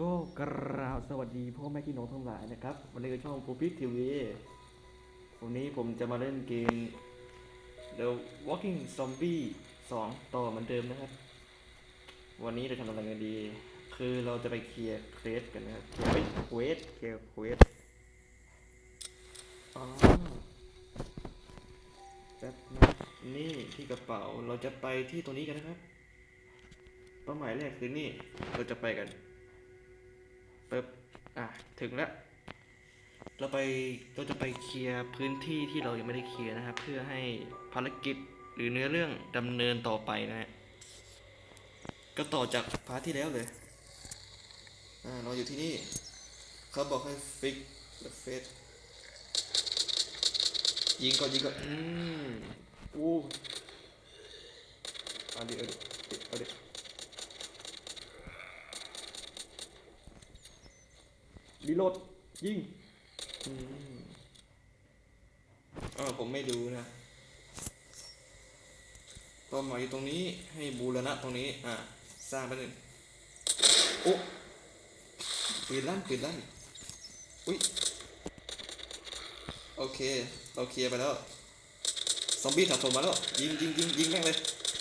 ก็กราบสวัสดีพ่อแม่พี่น้องทั้งหลายนะครับ วันนี้ก็ช่องปูพิกทีวีวันนี้ผมจะมาเล่นเกม The Walking Zombie 2 ต่อเหมือนเดิมนะครับ วันนี้เราทำอะไรกันดี คือเราจะไปเคลียร์เควสกันนะครับเคลียร์เควสเคลียร์เควสอ๋อแป๊บนะนี่ที่กระเป๋าเราจะไปที่ตรงนี้กันนะครับเป้าหมายแรกคือนี่เราจะไปกัน ปึ๊บอะถึงแล้วเราไปเราจะไปเคลียร์พื้นที่ที่เรายังไม่ได้เคลียร์นะครับ เพื่อให้ภารกิจหรือเนื้อเรื่องดำเนินต่อไปนะฮะก็ต่อจากพาร์ทที่แล้วเลยอ่าเราอยู่ที่นี่เขาบอกให้ฟิกเฟสยิงก่อนยิงก่อนอืมอู้เอาดิเอาดิเอาดิ รีโหลดยิงอืมอ่าวผมไม่ดูนะเป้าหมาอยู่ตรงนี้ให้บูรณะตรงนี้ อะสร้างไปหนึ่งโอ้ปืนลั่นปืนลั่นอุ้ยโอเคเราเคลียร์ไปแล้วซอมบี้ถาโถมมาแล้วยิงยิงยิงยิงแม่งเลย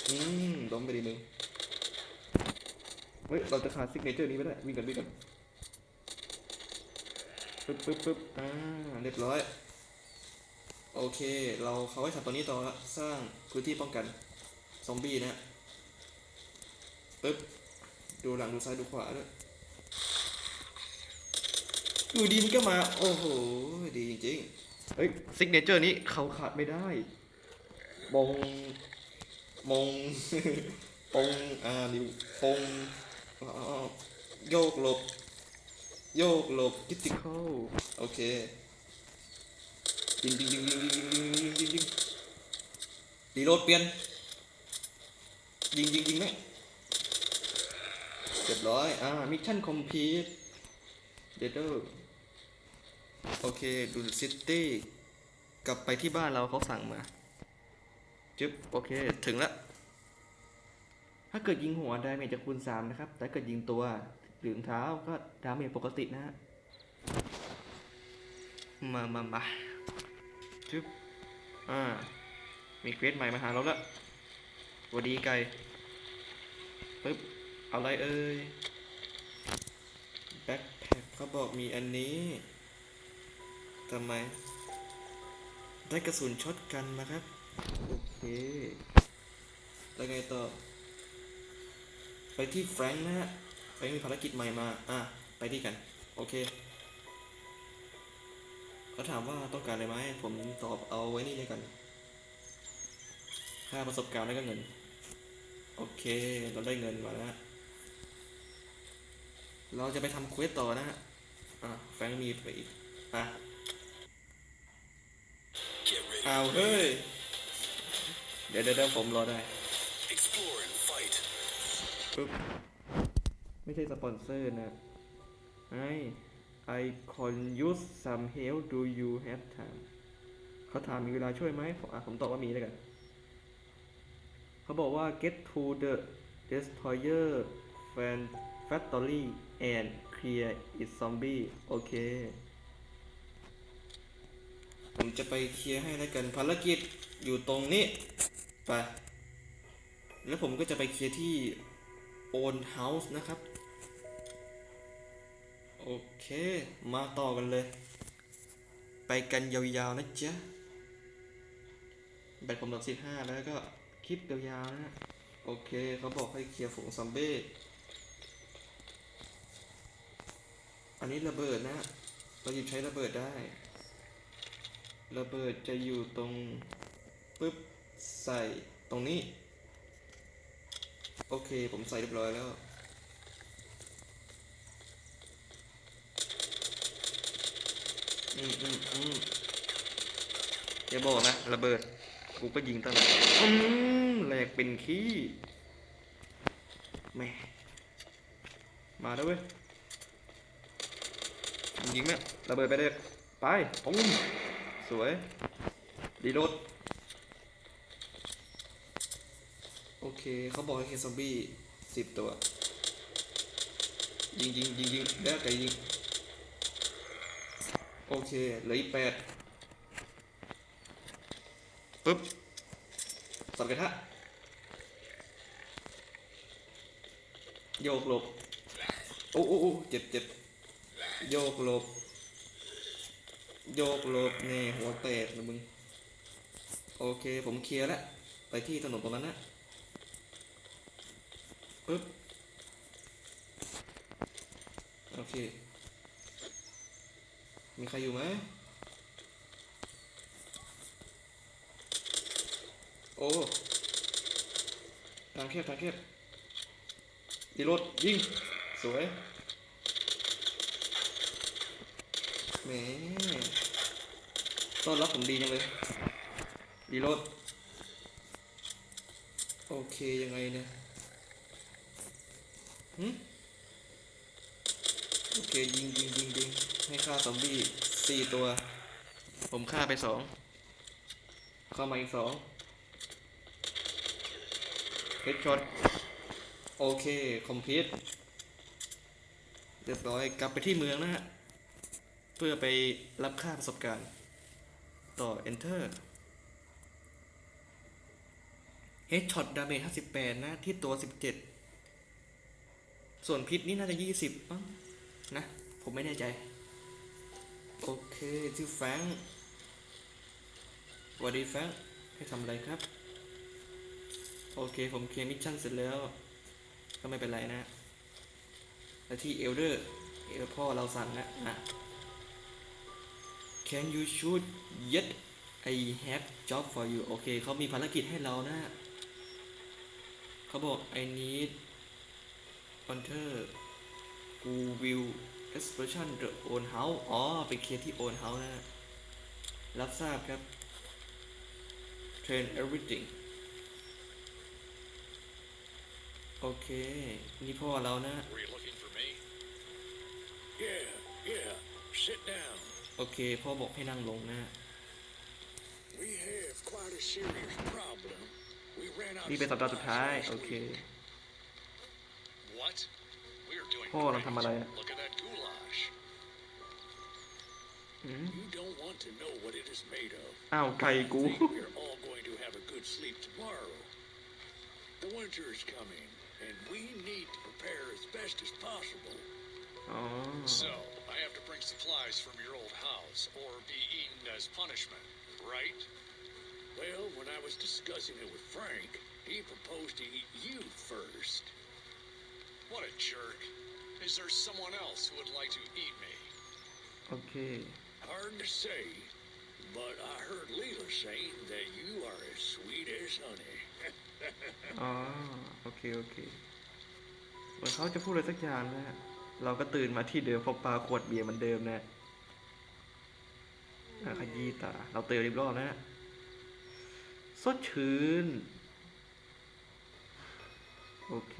อืมล้มไปดีมึงเฮ้ยเราจะขาดซิกเนเจอร์นี้ไม่ได้วิ่งกันวิ่งกัน ปึ๊บปึ๊บปึ๊บอ่าเรียบร้อย โอเค เราเขาให้ทำตัวนี้ต่อละสร้างพื้นที่ป้องกัน ซอมบี้นะปึ๊บ ดูหลังดูซ้ายดูขวาด้วยอยู่ดีมันก็มา โอ้โห ดีจริงๆ เฮ้ยซิกเนเจอร์นี้เขาขาดไม่ได้มงมงปงอ่าดิวปงอ๋อโยกหลบ โยกหลบคิติคอลโอเคยิงยิงยิงยิงยิงยิงยิงยิงยิงยิงรีโหลดเปลี่ยนยิงยิงยิงไหมเรียบร้อย อ่า มิชชั่นคอมพลีทเดดเดอร์โอเค ดูซิตี้ กลับไปที่บ้านเราเขาสั่งมา จึ๊บ โอเค ถึงแล้ว ถ้าเกิดยิงหัวไดาเมจจะคูณ3นะครับ แต่เกิดยิงตัว หรือเท้าก็ดาเมจปกตินะฮะมามามาจึ๊บอ่า มีเควสใหม่มาหาเราล้วสวัสดีไก่ปึ๊บ เอาอะไรเอ่ย แบ็คแพ็คเขาบอกมีอันนี้ ทำไม ได้กระสุนช็อตกันนะครับ โอเค แล้วไงต่อ ไปที่แฟรงค์นะฮะ แฟรงค์มีภารกิจใหม่มา อะ ไปที่กัน โอเคเขาถามว่าต้องการอะไรไหม ผมตอบเอาไว้นี่เลยกัน ค่าประสบการณ์แล้วก็เงิน โอเค เราได้เงินมาแล้วฮะเราจะไปทำเควสต่อนะฮะ อะ แฟรงค์มีไปอีก อะเอาเฮ้ย เดี๋ยวเดี๋ยวเดี๋ยวผมรอได้ Explore and fight. ปึ๊บ ไม่ใช่สปอนเซอร์นะไอ I can use some help do you have time เขาถามมีเวลาช่วยไหมผมตอบว่ามีแล้วกัน เขาบอกว่า get to the destroyer fan factory and clear its zombie โอเค ผมจะไปเคลียร์ให้แล้วกันภารกิจอยู่ตรงนี้ ไป แล้วผมก็จะไปเคลียร์ที่ own house นะครับ เคมาต่อกันเลย ไปกันยาวๆนะจ๊ะแบตผมดับสิบห้าแล้วก็คลิปยาวๆนะโอเคเขาบอกให้เคลียร์ฝูงซอมบี้อันนี้ระเบิดนะ เราหยิบใช้ระเบิดได้ ระเบิดจะอยู่ตรงปึ๊บใส่ตรงนี้ โอเคผมใส่เรียบร้อยแล้ว อืมอืมอืมอย่าบอกนะระเบิด กูก็ยิงตั้งแต่อืมแหลกเป็นขี้แม่มาแล้วเว้ยยิงไหมระเบิดไปเลยไปปุ้มสวย ดีโรดโอเคเขาบอกให้เคซอมบี้สิบตัว ยิงยิงยิงยิงแล้วไก่ยิง โอเคเหลืออีกแปดปึ๊บสับกระทะโยกหลบ โอ้โอ้โอ้เจ็บเจ็บโยกหลบ โยกหลบนี่หัวแตกนะมึง โอเคผมเคลียร์แล้ว ไปที่ถนนตรงนั้นนะปึ๊บ โอเค มีใครอยู่ไหมโอ้ทางแคบทางแคบดีรถยิง สวยแหมต้อนรับผมดีจังเลยดีรถโอเคยังไงเนี่ยหึโอเคยิงยิงยิงยิง ให้ฆ่าซอมบี้สี่ตัว ผมฆ่าไปสองเข้ามาอีกสองเฮดช็อตโอเค คอมพิวเรียบร้อยกลับไปที่เมืองนะฮะ เพื่อไปรับค่าประสบการณ์ ต่อ enter headshot damage 58 นะ ที่ตัว 17 ส่วนพิษนี่น่าจะ 20 มั้งนะ ผมไม่แน่ใจ โอเคชื่อแฟงสวัสดีแฟงให้ทำอะไรครับ โอเคผมเคลียร์มิชชั่นเสร็จแล้ว ก็ไม่เป็นไรนะ แล้วที่เอลเดอร์เอลพ่อเราสั่งนะอะ Can you shoot yet I have job for you โอเคเขามีภารกิจให้เรานะ เขาบอก I need hunter who will explosion the own house อ๋อไปเคลียร์ที่ own house นะรับทราบครับ train everything โอเค นี่พ่อเรานะ Were you looking for me? Yeah, yeah. Sit down. โอเค พ่อบอกให้นั่งลงนะ We have quite a serious problem. We ran out นี่เป็นสัปดาห์สุดท้าย โอเค What? We're doing พ่อเราทำอะไรอะ Look at that goulash. อืม You don't want to know what it is made of. อ้าวไก่กู I think we're all going to have a good sleep tomorrow. The winter is coming, and we need to prepare as best as possible. อ๋อ So, I have to bring supplies from your old house, or be eaten as punishment, right? Well, when I was discussing it with Frank, he proposed to eat you first. What a jerk. Is there someone else who would like to eat me? โอเค Hard to say, but I heard Leela saying that you are as sweet as honey. อ๋อโอเคโอเคเหมือนเขาจะพูดอะไรสักอย่างนะฮะเราก็ตื่นมาที่เดิมพบปลาขวดเบียร์เหมือนเดิมนะอะขยี้ตา เราเตือนอีกรอบนะฮะสดชื่น โอเค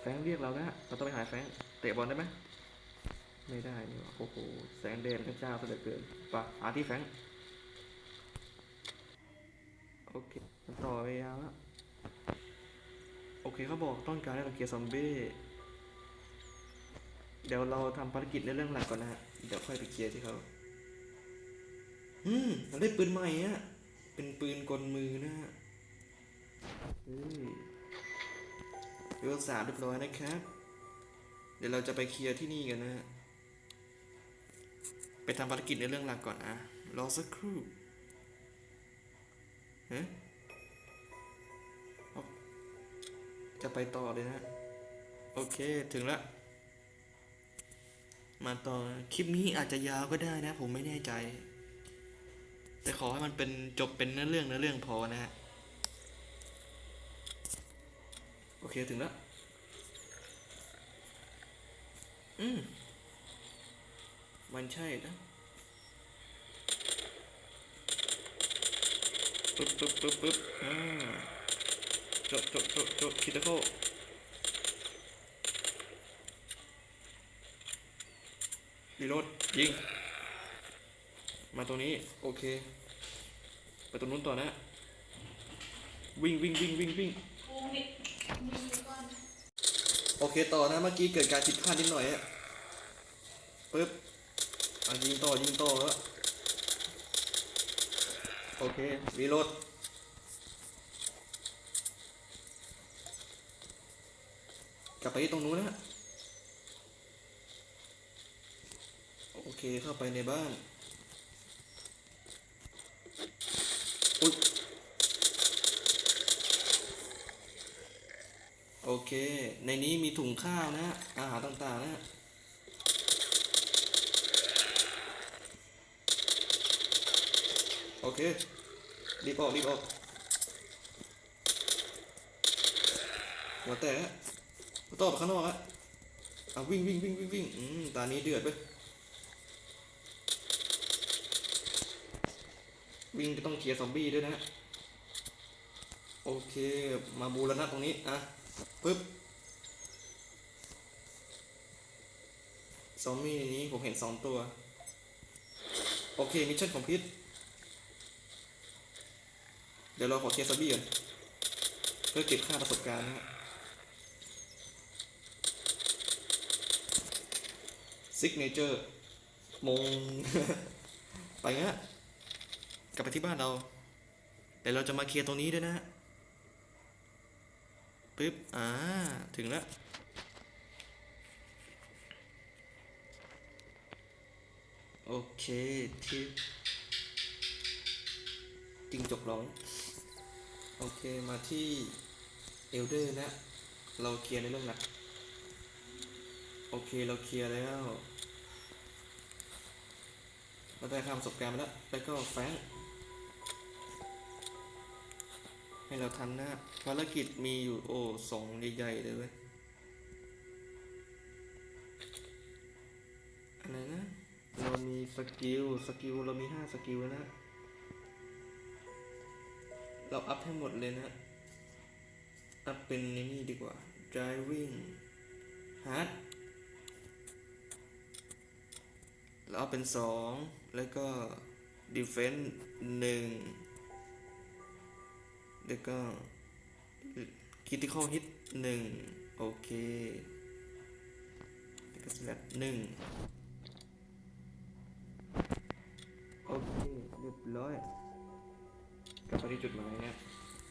แฟงเรียกเราแล้วฮะเราต้องไปหาแฟงเตะบอลได้ไหมไม่ได้นี่หว่าโอ้โหแสงแดดพระเจ้าเหลือเกินไปะหาที่แฟงโอเคมันต่อไปยาวแล้วโอเคเขาบอกต้องการให้เราเคลียร์ซอมบี้เดี๋ยวเราทำภารกิจในเรื่องหลักก่อนนะฮะเดี๋ยวค่อยไปเคลียร์ที่เขาอืมเราได้ปืนใหม่อะเป็นปืนกลมือนะฮะ เฮ้ยเวลสามเรียบร้อยนะครับ เดี๋ยวเราจะไปเคลียร์ที่นี่กันนะฮะ ไปทำภารกิจในเรื่องหลักก่อนอะรอสักครู่เฮ้ยจะไปต่อเลยนะ โอเคถึงแล้วมาต่อคลิปนี้อาจจะยาวก็ได้นะ ผมไม่แน่ใจ แต่ขอให้มันเป็นจบเป็นเนื้อเรื่องเนื้อเรื่องพอนะฮะ โอเคถึงแล้ว อืม มันใช่นะปึ๊บปึ๊บปึ๊บปึ๊บอ่าจบจบจบจบคิดโครีโหลดยิง มาตรงนี้ โอเค ไปตรงนู้นต่อนะ วิ่งวิ่งวิ่งวิ่งวิ่ง โอเคต่อนะเมื่อกี้เกิดการผิดพลาดนิดหน่อยอะปึ๊บอะยิงต่อยิงต่อแล้วโอเครีโหลดกลับไปที่ตรงนู้นนะ โอเคเข้าไปในบ้าน โอเค ในนี้มีถุงข้าวนะ อาหารต่างๆนะ โอเค รีบออก รีบออกหัวแตกฮะต่อไปข้างนอกฮะเอาวิ่งวิ่งวิ่งวิ่งวิ่งอืมตานี้เดือดไปวิ่งก็ต้องเคลียร์ซอมบี้ด้วยนะ โอเค มาบูรณะตรงนี้อะ ปึ๊บซอมบี้ในนี้ผมเห็นสองตัว โอเค มิชชั่นของพิษเดี๋ยวเราขอเคลียร์ซอมบี้ก่อนเพื่อเก็บค่าประสบการณ์นะฮะซิกเนเจอร์มง ไปงั้นกลับไปที่บ้านเรา แต่เราจะมาเคลียร์ตรงนี้ด้วยนะฮะ ปึ๊บ อ่า ถึงแล้ว โอเคที่จิงจกร้อง โอเค มาที่เอลเดอร์นะ เราเคลียร์ในเรื่องหลัก โอเค เราเคลียร์แล้วเราได้ค่าประสบการณ์มาแล้ว แล้วก็แฟง ให้เราทำนะภารกิจมีอยู่โอ้สองใหญ่ๆเลยเว้ยอะไรนะ เรามีสกิล สกิล เรามีห้าสกิลแล้วนะ เราอัพให้หมดเลยนะ อัพเป็นในนี่ดีกว่า driving hard แล้วเอาเป็นสองแล้วก็ defense หนึ่ง แล้วก็ critical hit หนึ่งโอเคแล้วก็ slap หนึ่งโอเคเรียบร้อยกลับไปที่จุดหมายนะ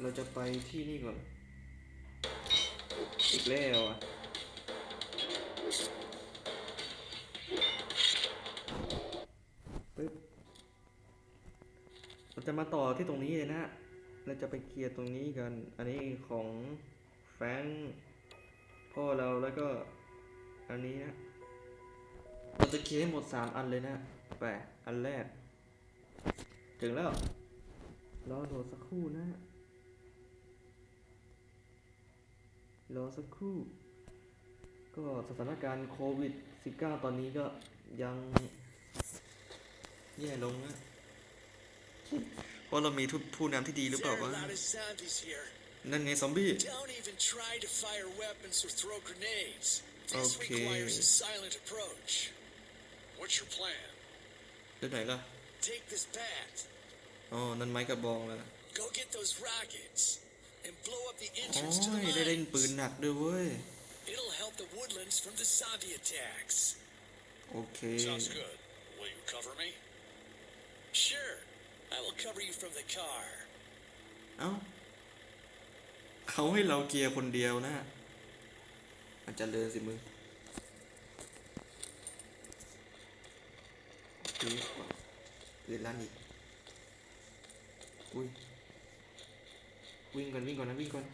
เราจะไปที่นี่ก่อน อีกแล้วอะปึ๊บเราจะมาต่อที่ตรงนี้เลยนะ เราจะไปเคลียร์ตรงนี้กัน อันนี้ของแฟงพ่อเราแล้วก็อันนี้นะ เราจะเคลียร์ให้หมดสามอันเลยนะไปอันแรก ถึงแล้ว รอโหลดสักครู่นะ รอสักครู่ ก็สถานการณ์โควิด 19 ตอนนี้ก็ยังแย่ลงนะ เพราะเรามีทุกผู้นำที่ดีหรือเปล่าวะ There are a lot of zombies here. นั่นไงซอมบี้ Don't even try to fire weapons or throw grenades. This Okay. requires a silent approach. What's your plan? เรื่องไหนล่ะ Take this bat. อ๋อนั่นไม้กระบองแล้ว Go get those rockets and blow up the โอ้ entrance to ย the ได้เล่นปืน mines. หนักด้วยเว้ย It'll help the woodlands from the zombie attacks. โอเค Sounds good. Will you cover me? Sure. I will cover you from the car. เอ้าเขาให้เราเกียร์คนเดียวนะอาจจะเลยสิมึงโอเคปืนลั่นอีกอุ้ยวิ่งก่อนวิ่งก่อนนะวิ่งก่อน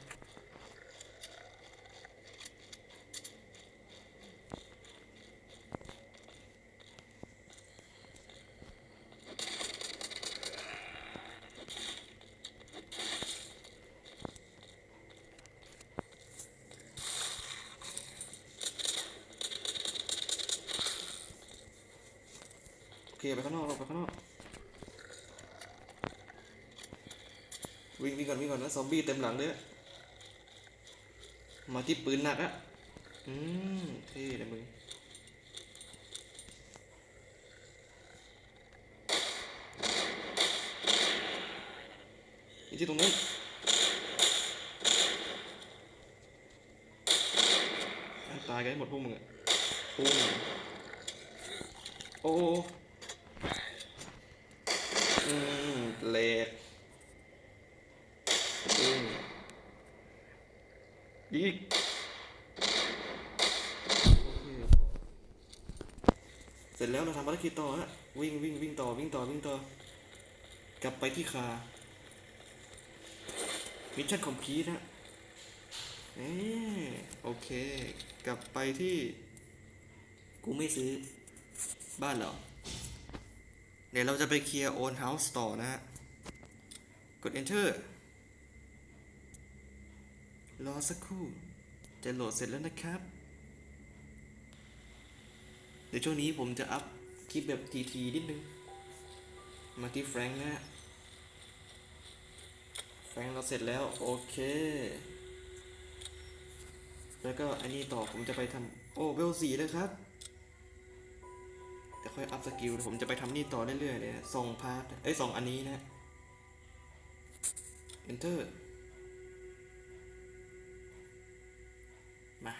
ไปข้างนอกเราไปข้างนอก วิ่งวิ่งก่อนวิ่งก่อนนะซอมบี้เต็มหลังเลยอะมาที่ปืนหนักอะอืมเท่เลยมึงอีกที่ตรงนู้ตายกันหมดพวกมึงอะปุ้งโอ้มเลดปุ้งอีกโอเค เสร็จแล้วเราทำภารกิจต่อฮะวิ่งวิ่งวิ่งต่อวิ่งต่อวิ่งต่อกลับไปที่คามิชชั่นคอมพีทฮะเอ๊ะโอเค กลับไปที่ กูไม่ซื้อบ้านเหรอ เดี๋ยวเราจะไปเคลียร์โอนเฮาส์ต่อนะฮะ กด enter รอสักครู่ จะโหลดเสร็จแล้วนะครับ ดี๋ยวช่วงนี้ผมจะอัพคลิปแบบทีๆนิดนึง มาที่แฟรงค์นะ แฟรงค์เราเสร็จแล้ว โอเค แล้วก็อันนี้ต่อผมจะไปทำโอ้เวลสี่เลยครับแต่ค่อยอัพสกิลผมจะไปทำนี่ต่อเรื่อยๆเลยสองพาร์ทเอ้ยสองอันนี้นะ enter มา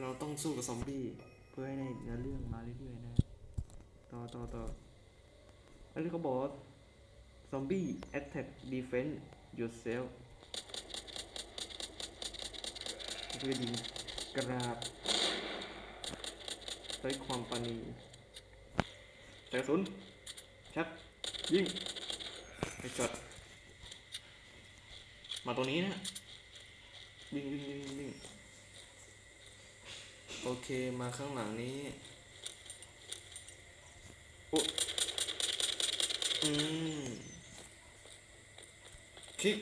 เราต้องสู้กับซอมบี้ พื่อให้ในเนื้อเรื่องมาเรื่อยๆนะ ต่อต่อต่ออันนี้เขาบอกว่า zombie attack defend yourself เพื่อยิงกราบใช้ความปานีใส่กระสุนชักยิงไอ้จอดมาตรงนี้นะวิ่งวิ่งวิ่งวิ่งวิ่ง โอเคมาข้างหลังนี้โอ้อืมคลิก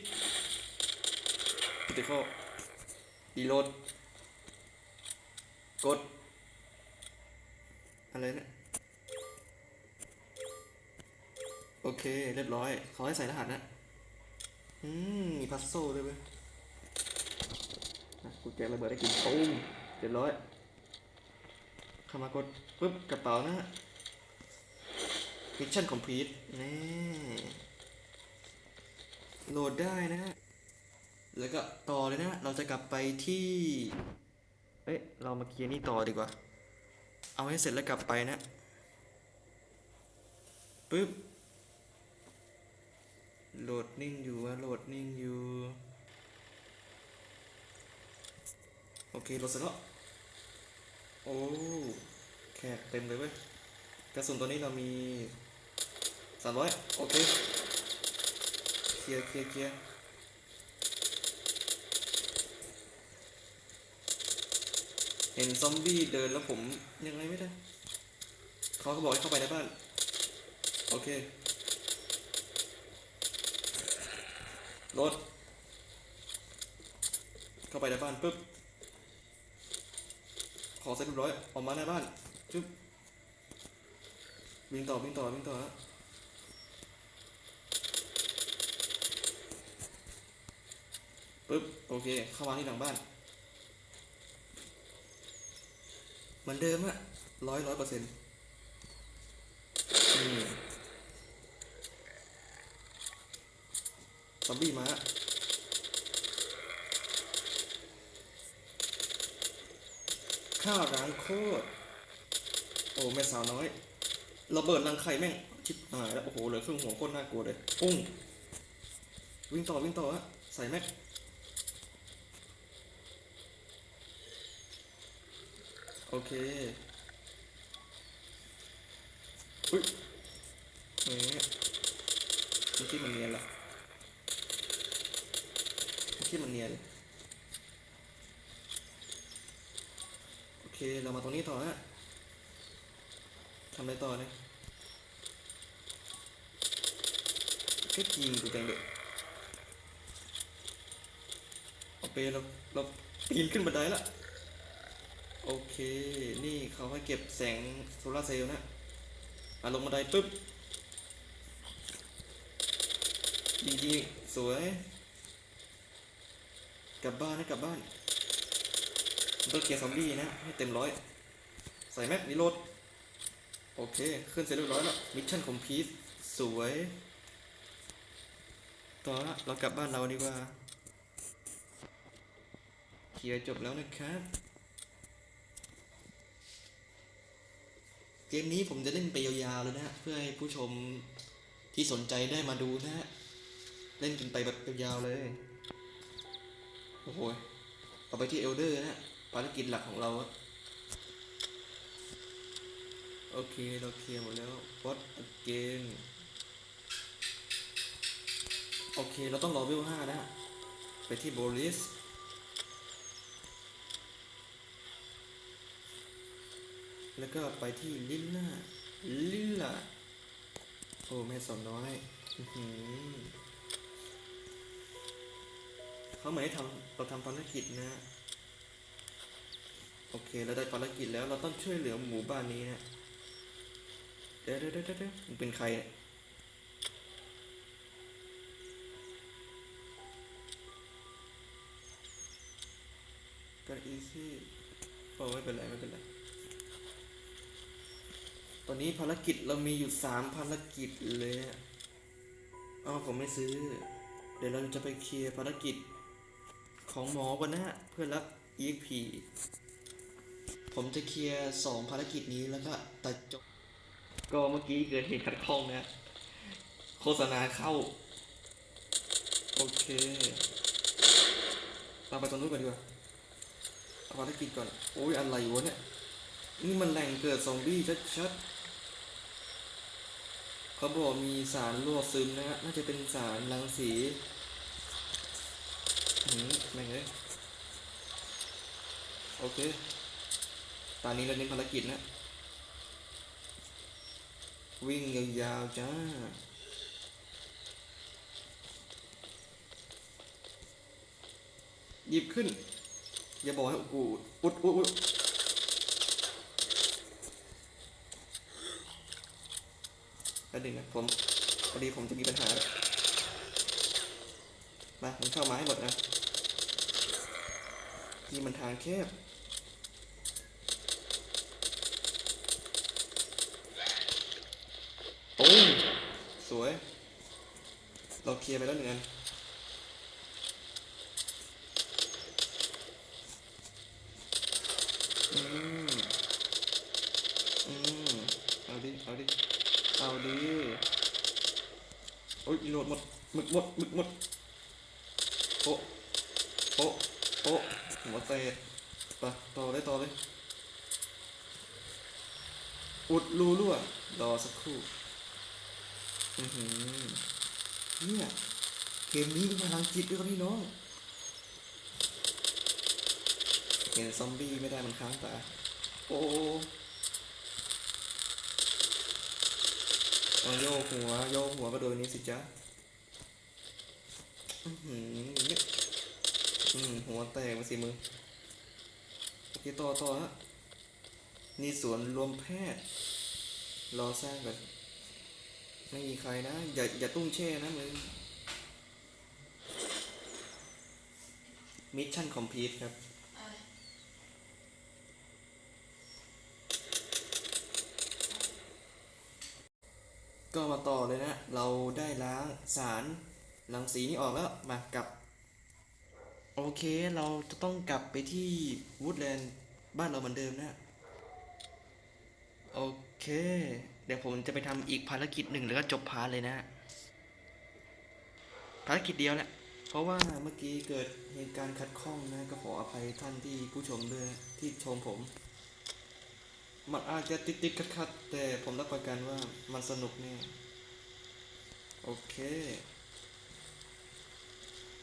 พิติคอดีโหลด กด อะไรเนี่ยโอเค เรียบร้อย เขาให้ใส่รหัสนะ อืม มีพัซโซ่ด้วยเว้ยกูแจกระเบิดได้กินตูมเรียบร้อย เข้ามากดปุ๊บกระเป๋านะมิชชั่นคอมพลีทนี่โหลดได้นะฮะแล้วก็ต่อเลยนะ เราจะกลับไปที่ เอ้ยเรามาเคลียร์นี่ต่อดีกว่า เอาให้เสร็จแล้วกลับไปนะปึ๊บ โหลดนิ่งอยู่อะโหลดนิ่งอยู่ โอเคโหลดเสร็จแล้ว โอ้แขกเต็มเลยเว้ยกระสุนตัวนี้เรามีสามร้อยโอเคเคลียร์เคลียร์เคลียร์เห็นซอมบี้เดินแล้วผมยังไงไม่ได้เขาก็บอกให้เข้าไปในบ้าน โอเครถเข้าไปในบ้านปุ๊บ ขอเสร็จเรียบร้อยออกมาในบ้านจุ๊บวิ่งต่อวิ่งต่อวิ่งต่อฮะปุ๊บโอเคเข้ามาที่หลังบ้านเหมือนเดิมอะร้อยร้อยเปอร์เซ็นต์ซอมบี้มาอะ ข้าวร้างโคตร โอ้แม่สาวน้อยระเบิดรังไข่แม่ง ชิบหายแล้ว โอ้โหเหลือครึ่งหัวโคตรน่ากลัวเลยปุ้ง วิ่งต่อวิ่งต่อฮะใส่แม็กโอเคอุ้ยแหมเมื่อกี้มันเนียนละเมื่อกี้มันเนียนโอ เค เรามาตรงนี้ต่อฮะทำอะไรต่อเนี่ยแค่ยิงกูจังเลยโอเคเราเราปีนขึ้นบันไดละโอเค นี่เขาให้เก็บแสงโซลาเซลล์นะมาลงบันไดปุ๊บดีๆสวย กลับบ้านนะกลับบ้าน ต้องเกียร์ซอมบี้นะ ให้เต็มร้อย ใส่แม็กรีโหลดโอเค ขึ้นเสร็จเรียบร้อยแล้ว มิชชั่นคอมพลีทสวย ต่อละเรากลับบ้านเราดีกว่า เคลียร์จบแล้วนะครับ เกมนี้ผมจะเล่นไปยาวๆเลยนะเพื่อให้ผู้ชมที่สนใจได้มาดูนะฮะ เล่นกันไปแบบยาวๆเลย โอ้โห เอาไปที่เอลเดอร์นะ ภารกิจหลักของเรา โอเค เราเคลียร์หมดแล้ว what again โอเค เราต้องรอเวห้านะ ไปที่โบลิสแล้วก็ไปที่ลิลล่าลิลล่าโอ้แม่สาวน้อยอืเขาเหมือนให้ทำเราทำภารกิจนะ โอเค เราได้ภารกิจแล้วเราต้องช่วยเหลือหมู่บ้านนี้นะเดี๋ยวเดี๋ยวเดี๋ยวเดี๋ยวมึงเป็นใครเนี่ยก็อีซี่โอ้ไม่เป็นไรไม่เป็นไร ตอนนี้ภารกิจเรามีอยู่สามภารกิจเลยอะอ๋อผมไม่ซื้อ เดี๋ยวเราจะไปเคลียร์ภารกิจของหมอก่อนนะฮะเพื่อรับ EXP ผมจะเคลียร์สองภารกิจนี้แล้วก็ตัดจบ ก็เมื่อกี้เกิดเหตุขัดข้องนะ โฆษณาเข้า โอเคเราไปตรงนู้นก่อนดีกว่าเอาภารกิจก่อน โอ้ยอะไรวะเนี่ย นี่มันแหล่งเกิดซอมบี้ชัดๆเขาบอกมีสารรั่วซึมนะฮะ น่าจะเป็นสารรังสีหืมแม่งเลยโอเค ตอนนี้เราเน้นภารกิจนะ วิ่งยาวๆจ้าหยิบขึ้น อย่าบอกให้กูอุดอุดอุดแล้วดึงนะผมพอดีผมจะมีปัญหาแล้วมาผมเข้ามาให้หมดนะ นี่มันทางแคบ โอ้ยส วยเราเคลียร์ไปแล้วหนึ่งอันอืมอืมเอาดิ เอาดิ เอาดิโอ้ยโหลดหมดหมึกหมดหมึกหมดโอะโอะโอะหัวเตะไปต่อเลยต่อเลยอุดรูรั่วรอสักครู่ อือหือเนี่ยเกมนี้มีพลังจิตด้วยครับพี่น้องเห็นซอมบี้ไม่ได้มันค้างตาโอ้โยกหัวโยกหัวก็โดนนี้สิจ๊ะอือหือเนี่ยอืมหัวแตกมาสิมึงโอเคต่อต่อฮะนี่สวนรวมแพทย์ รอสร้างก่อน ไม่มีใครนะ อย่าอย่าตุ้งแช่นะมึงมิชชั่นคอมพลีทครับก็มาต่อเลยนะ เราได้ล้างสารรังสีนี้ออกแล้ว มากลับ โอเค เราจะต้องกลับไปที่วูดแลนด์บ้านเราเหมือนเดิมนะ โอเค เดี๋ยวผมจะไปทำอีกภารกิจหนึ่งแล้วก็จบพาร์ทเลยนะภารกิจเดียวแหละเพราะว่าเมื่อกี้เกิดเหตุการณ์ขัดข้องนะก็ขออภัยท่านที่ผู้ชมด้วยที่ชมผมมันอาจจะติดติดขัดขัดๆแต่ผมรับประกันว่ามันสนุกแน่โอเค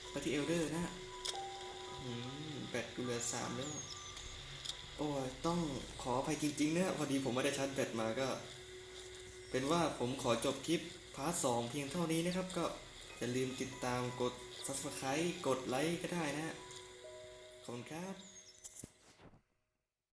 ไปที่เอลเดอร์นะแบตกูเหลือสามแล้ว โอ้ยต้องขออภัยจริงๆนะพอดีผมไม่ได้ชาร์จแบตมาก็ เป็นว่าผมขอจบคลิปพาร์ทสองเพียงเท่านี้นะครับ ก็อย่าลืมติดตามกด subscribe กดไลค์ก็ได้นะขอบคุณครับ